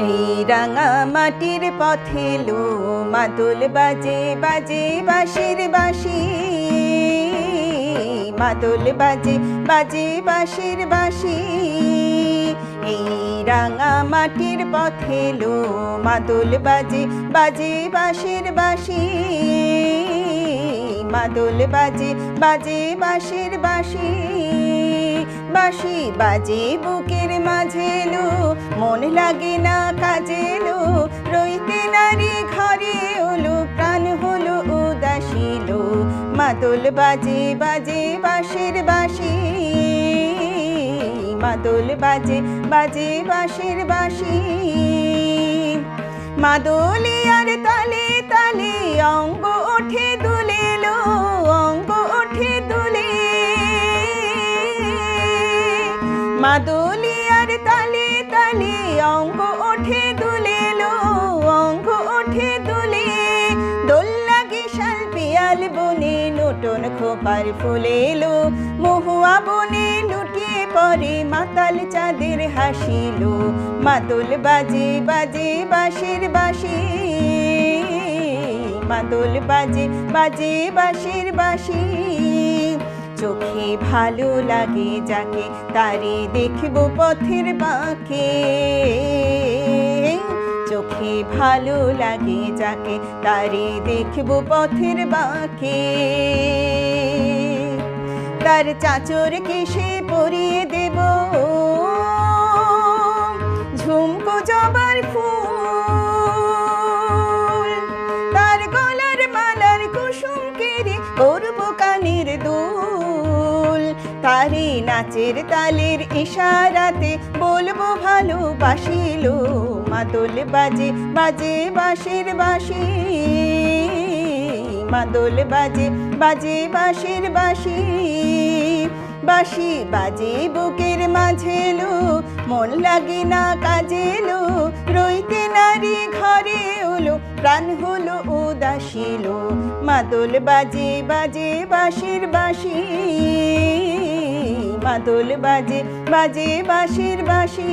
এই রাঙা মাটির পথে লো মাদুল বাজে বাজে বাঁশির বাঁশি। মাদুল বাজে বাজে বাঁশির বাঁশি। এই রাঙা মাটির পথে লো মাদুল বাজে বাজে বাঁশির বাঁশি। মাদুল বাজে বাজে বাঁশির বাঁশি। বাঁশি বাজে বুকের মাঝে লো মন লাগে না কাজে লো রইতে নারী ঘরে ওলো প্রাণ হলো উদাসীলো মাদল বাজে বাজে বাঁশির বাঁশি, মাদল বাজে বাজে বাঁশির বাঁশি। মাদলি আর তালে তালে অঙ্গ ওঠে মাদলি আর তালে তালে অঙ্গ ওঠে দুলে লো অঙ্গ ওঠে দুলে। দোল লাগে শাল পিয়াল বনে নটন খোপার ফুলে এলো মহুয়া বনে লুটিয়ে পরে মাতাল চাঁদের হাসিলো। মাদুল বাজে বাজে বাঁশির বাঁশি। মাদুল বাজে বাজে বাঁশির বাঁশি। চোখে ভালো লাগে যাকে, তারে দেখব পথের বাঁকে চোখে ভালো লাগে যাকে, তারে দেখব পথের বাঁকে তার চাচর কেসে পরিয়ে দেব? তারে নাচের তালের ইশারাতে বলব ভালোবাসিলো। মাদল বাজে বাজে বাঁশির বাঁশি। মাদল বাজে বাজে বাঁশির বাঁশি। বাঁশি বাজে বুকের মাঝে লো, মন লাগে না কাজে লো। রইতে নারী ঘরে প্রাণ হলো উদাসীল মাদল বাজে বাজে বাঁশির বাঁশি। মাদল বাজে বাজে বাঁশির বাঁশি।